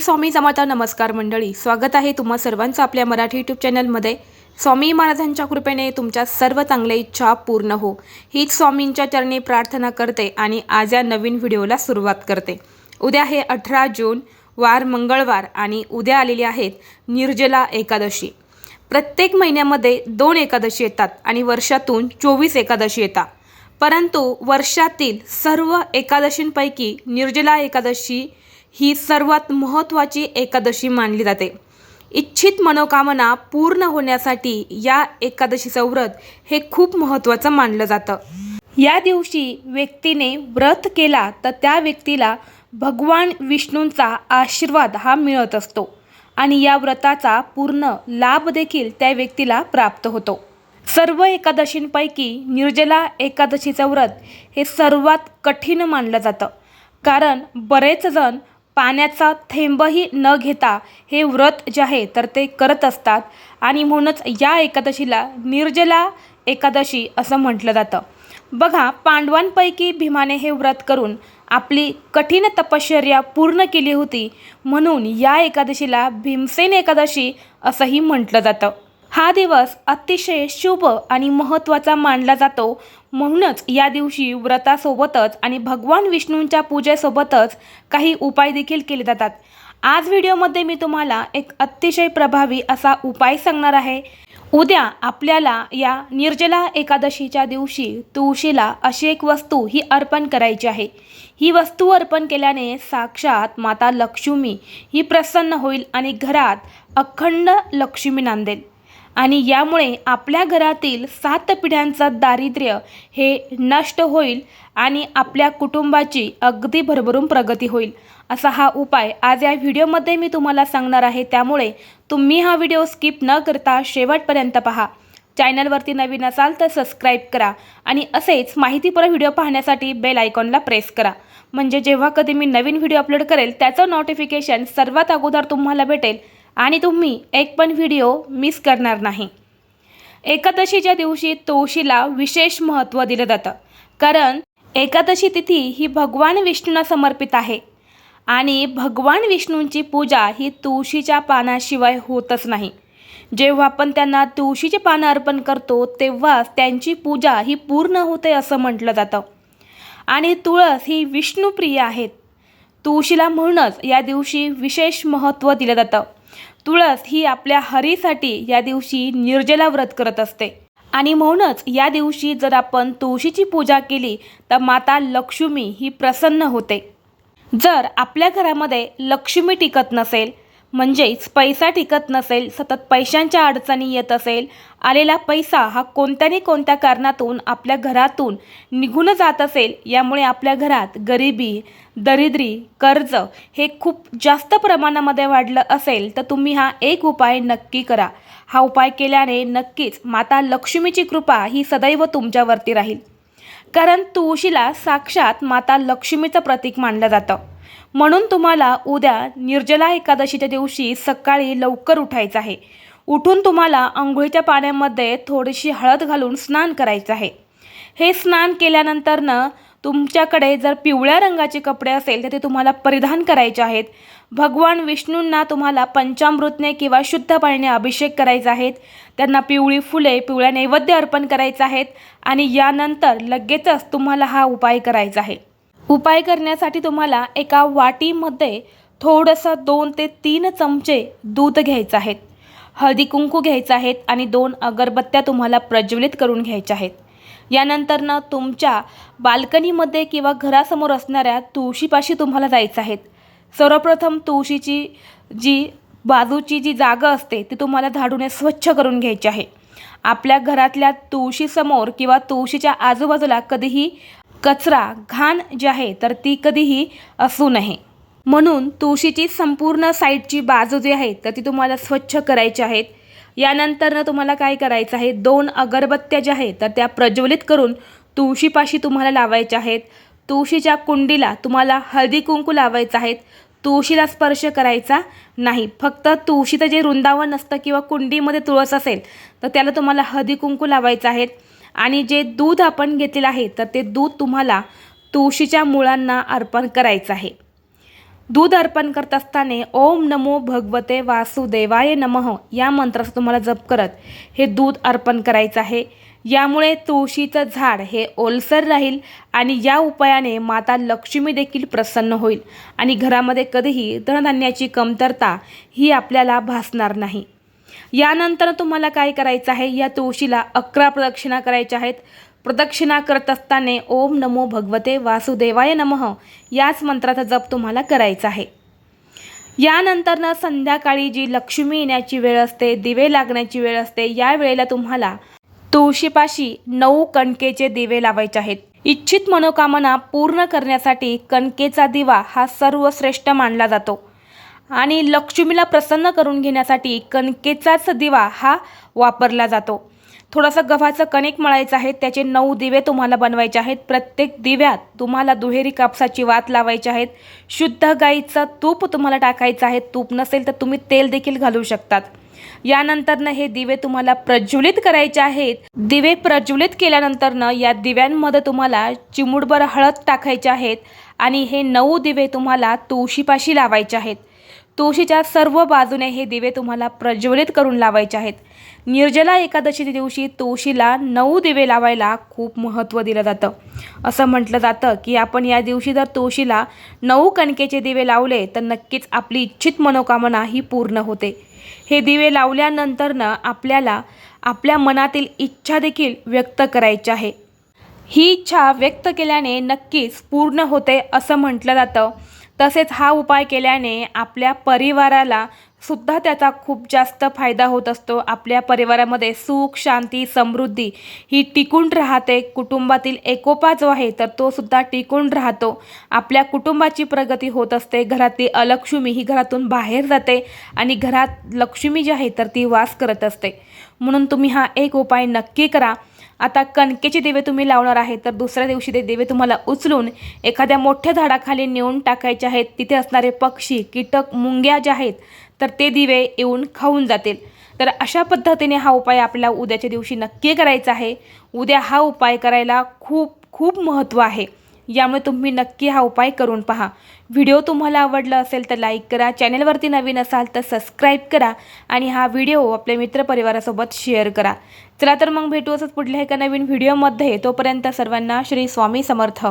श्री स्वामी जमाता नमस्कार मंडळी स्वागत आहे तुम्हा सर्वांचं आपल्या मराठी यूट्यूब चॅनलमध्ये. स्वामी महाराजांच्या कृपेने तुमच्या सर्व चांगल्या इच्छा पूर्ण हो. हीच स्वामींच्या चरणी प्रार्थना करते आणि आज या नवीन व्हिडिओला सुरुवात करते. उद्या आहे अठरा जून वार मंगळवार आणि उद्या आलेली आहेत निर्जला एकादशी. प्रत्येक महिन्यामध्ये दोन एकादशी येतात आणि वर्षातून चोवीस एकादशी येतात. परंतु वर्षातील सर्व एकादशींपैकी निर्जला एकादशी ही सर्वात महत्त्वाची एकादशी मानली जाते. इच्छित मनोकामना पूर्ण होण्यासाठी या एकादशीचं व्रत हे खूप महत्त्वाचं मानलं जातं. या दिवशी व्यक्तीने व्रत केला तर त्या व्यक्तीला भगवान विष्णूंचा आशीर्वाद हा मिळत असतो आणि या व्रताचा पूर्ण लाभ देखील त्या व्यक्तीला प्राप्त होतो. सर्व एकादशींपैकी निर्जला एकादशीचं व्रत हे सर्वात कठीण मानलं जातं. कारण बरेच जण पाण्याचा थेंबही न घेता हे व्रत जे आहे तर ते करत असतात. आणि म्हणूनच या एकादशीला निर्जला एकादशी असं म्हटलं जातं. बघा पांडवांपैकी भीमाने हे व्रत करून आपली कठीण तपश्चर्या पूर्ण केली होती. म्हणून या एकादशीला भीमसेन एकादशी असंही म्हटलं जातं. हा दिवस अतिशय शुभ आणि महत्त्वाचा मानला जातो. म्हणूनच या दिवशी व्रतासोबतच आणि भगवान विष्णूंच्या पूजेसोबतच काही उपाय देखील केले जातात. आज व्हिडिओमध्ये मी तुम्हाला एक अतिशय प्रभावी असा उपाय सांगणार आहे. उद्या आपल्याला या निर्जला एकादशीच्या दिवशी तुळशीला अशी एक वस्तू ही अर्पण करायची आहे. ही वस्तू अर्पण केल्याने साक्षात माता लक्ष्मी ही प्रसन्न होईल आणि घरात अखंड लक्ष्मी नांदेल. आणि यामुळे आपल्या घरातील सात पिढ्यांचं दारिद्र्य हे नष्ट होईल आणि आपल्या कुटुंबाची अगदी भरभरून प्रगती होईल. असा हा उपाय आज या व्हिडिओमध्ये मी तुम्हाला सांगणार आहे. त्यामुळे तुम्ही हा व्हिडिओ स्किप न करता शेवटपर्यंत पहा. चॅनलवरती नवीन असाल तर सबस्क्राईब करा आणि असेच माहितीपर व्हिडिओ पाहण्यासाठी बेल आयकॉनला प्रेस करा. म्हणजे जेव्हा कधी मी नवीन व्हिडिओ अपलोड करेल त्याचं नोटिफिकेशन सर्वात अगोदर तुम्हाला भेटेल. आणि तुम्ही एक पण व्हिडिओ मिस करणार नाही. एकादशीच्या दिवशी तुळशीला विशेष महत्त्व दिलं जातं. कारण एकादशी तिथी ही भगवान विष्णूंना समर्पित आहे. आणि भगवान विष्णूंची पूजा ही तुळशीच्या पानाशिवाय होतच नाही. जेव्हा आपण त्यांना तुळशीचे पानं अर्पण करतो तेव्हाच त्यांची पूजा ही पूर्ण होते असं म्हटलं जातं. आणि तुळस ही विष्णुप्रिय आहेत. तुळशीला म्हणूनच या दिवशी विशेष महत्त्व दिलं जातं. तुळस ही आपल्या हरीसाठी या दिवशी निर्जला व्रत करत असते. आणि म्हणूनच या दिवशी जर आपण तुळशीची पूजा केली तर माता लक्ष्मी ही प्रसन्न होते. जर आपल्या घरामध्ये लक्ष्मी टिकत नसेल म्हणजेच पैसा टिकत नसेल सतत पैशांच्या अडचणी येत असेल आलेला पैसा हा कोणत्याने कोणत्या कारणातून आपल्या घरातून निघून जात असेल यामुळे आपल्या घरात गरिबी दरिद्री कर्ज हे खूप जास्त प्रमाणामध्ये वाढलं असेल तर तुम्ही हा एक उपाय नक्की करा. हा उपाय केल्याने नक्कीच माता लक्ष्मीची कृपा ही सदैव तुमच्यावरती राहील. कारण तुळशीला साक्षात माता लक्ष्मीचं प्रतीक मानलं जातं. म्हणून तुम्हाला उद्या निर्जला एकादशीच्या दिवशी सकाळी लवकर उठायचं आहे. उठून तुम्हाला आंघोळीच्या पाण्यामध्ये थोडीशी हळद घालून स्नान करायचं आहे. हे स्नान केल्यानंतरनं तुमच्याकडे जर पिवळ्या रंगाचे कपडे असेल तर ते तुम्हाला परिधान करायचे आहेत. भगवान विष्णूंना तुम्हाला पंचामृतने किंवा शुद्ध पाण्याने अभिषेक करायचा आहेत. त्यांना पिवळी फुले पिवळ्या नैवेद्य अर्पण करायचं आहेत. आणि यानंतर लगेचच तुम्हाला हा उपाय करायचा आहे. उपाय करण्यासाठी तुम्हाला एका वाटीमध्ये थोडंसं दोन ते तीन चमचे दूध घ्यायचं आहेत हळदी कुंकू घ्यायचं आहेत आणि दोन अगरबत्त्या तुम्हाला प्रज्वलित करून घ्यायच्या आहेत. यानंतरनं तुमच्या बाल्कनीमध्ये किंवा घरासमोर असणाऱ्या तुळशीपाशी तुम्हाला जायचं आहेत सर्वप्रथम तुळशीची जी बाजूची जी जागा असते ती तुम्हाला झाडूने स्वच्छ करून घ्यायची आहे. आपल्या घरातल्या तुळशीसमोर किंवा तुळशीच्या आजूबाजूला कधीही कचरा घाण जी आहे तर ती कधीही असू नये. म्हणून तुळशीची संपूर्ण साईडची बाजू जी आहे तर ती तुम्हाला स्वच्छ करायची आहेत यानंतरनं तुम्हाला काय करायचं आहे? दोन अगरबत्त्या ज्या आहेत तर त्या प्रज्वलित करून तुळशीपाशी तुम्हाला लावायच्या आहेत. तुळशीच्या कुंडीला तुम्हाला हळदी कुंकू लावायचं आहेत तुळशीला स्पर्श करायचा नाही. फक्त तुळशीचं जे वृंदावन असतं किंवा कुंडीमध्ये तुळस असेल तर त्याला तुम्हाला हळदी कुंकू लावायचं आहेत आणि जे दूध आपण घेतलेलं आहे तर ते दूध तुम्हाला तुळशीच्या मुळांना अर्पण करायचं आहे. दूध अर्पण करत असताना ओम नमो भगवते वासुदेवाय नमः या मंत्राचा तुम्हाला जप करत हे दूध अर्पण करायचं आहे. यामुळे तुळशीचं झाड हे ओलसर राहील आणि या उपायाने माता लक्ष्मी देखील प्रसन्न होईल आणि घरामध्ये कधीही धनधान्याची कमतरता ही आपल्याला भासणार नाही. यानंतर तुम्हाला काय करायचं आहे? या तुळशीला अकरा प्रदक्षिणा करायच्या आहेत. प्रदक्षिणा करत असताना ओम नमो भगवते वासुदेवाय नमः याच मंत्राचा जप तुम्हाला करायचा आहे. यानंतरनं संध्याकाळी जी लक्ष्मी येण्याची वेळ असते दिवे लागण्याची वेळ असते या वेळेला तुम्हाला तुळशीपाशी नऊ कणकेचे दिवे लावायचे आहेत. इच्छित मनोकामना पूर्ण करण्यासाठी कणकेचा दिवा हा सर्वश्रेष्ठ मानला जातो. आणि लक्ष्मीला प्रसन्न करून घेण्यासाठी कणकेचाच दिवा हा वापरला जातो. थोडासा गव्हाचं कणिक मळायचं आहे त्याचे नऊ दिवे तुम्हाला बनवायचे आहेत. प्रत्येक दिव्यात तुम्हाला दुहेरी कापसाची वात लावायची आहेत. शुद्ध गाईचं तूप तुम्हाला टाकायचं आहे. तूप नसेल तर तुम्ही तेल देखील घालू शकतात. यानंतरनं हे दिवे तुम्हाला प्रज्वलित करायचे आहेत. दिवे प्रज्वलित केल्यानंतरनं या दिव्यांमध्ये तुम्हाला चिमुडभर हळद टाकायचे आहेत आणि हे नऊ दिवे तुम्हाला तुळशीपाशी लावायचे आहेत. तुळशीच्या सर्व बाजूने हे दिवे तुम्हाला प्रज्वलित करून लावायचे आहेत. निर्जला एकादशी दिवशी तुळशीला नऊ दिवे लावायला खूप महत्त्व दिलं जातं. असं म्हटलं जातं की आपण या दिवशी जर तुळशीला नऊ कणकेचे दिवे लावले तर नक्कीच आपली इच्छित मनोकामना ही पूर्ण होते. हे दिवे लावल्यानंतरनं आपल्याला आपल्या मनातील इच्छा देखील व्यक्त करायची आहे. ही इच्छा व्यक्त केल्याने नक्कीच पूर्ण होते असं म्हटलं जातं. तसेच हा उपाय केल्याने आपल्या परिवाराला सुद्धा त्याचा खूप जास्त फायदा होत असतो. आपल्या परिवारामध्ये सुख शांती समृद्धी ही टिकून राहते. कुटुंबातील एकोपा जो आहे तर तो सुद्धा टिकून राहतो. आपल्या कुटुंबाची प्रगती होत असते. घरातली अलक्ष्मी ही घरातून बाहेर जाते आणि घरात लक्ष्मी जी आहे तर ती वास करत असते. म्हणून तुम्ही हा एक उपाय नक्की करा. आता कणकेचे दिवे तुम्ही लावणार आहे तर दुसऱ्या दिवशी ते दिवे तुम्हाला उचलून एखाद्या मोठ्या झाडाखाली नेऊन टाकायचे आहेत. तिथे असणारे पक्षी कीटक मुंग्या ज्या आहेत तर ते दिवे येऊन खाऊन जातील. तर अशा पद्धतीने हा उपाय आपल्याला उद्याच्या दिवशी नक्की करायचा आहे. उद्या हा उपाय करायला खूप खूप महत्त्व आहे. यामुळे तुम्ही नक्की हा उपाय करून पहा. व्हिडिओ तुम्हाला आवडला असेल तर लाईक करा चॅनलवरती नवीन असाल तर सबस्क्राईब करा आणि हा व्हिडिओ आपल्या मित्रपरिवारासोबत शेअर करा. चला तर मग भेटू असंच पुढल्या एका नवीन व्हिडिओमध्ये. तोपर्यंत सर्वांना श्री स्वामी समर्थ.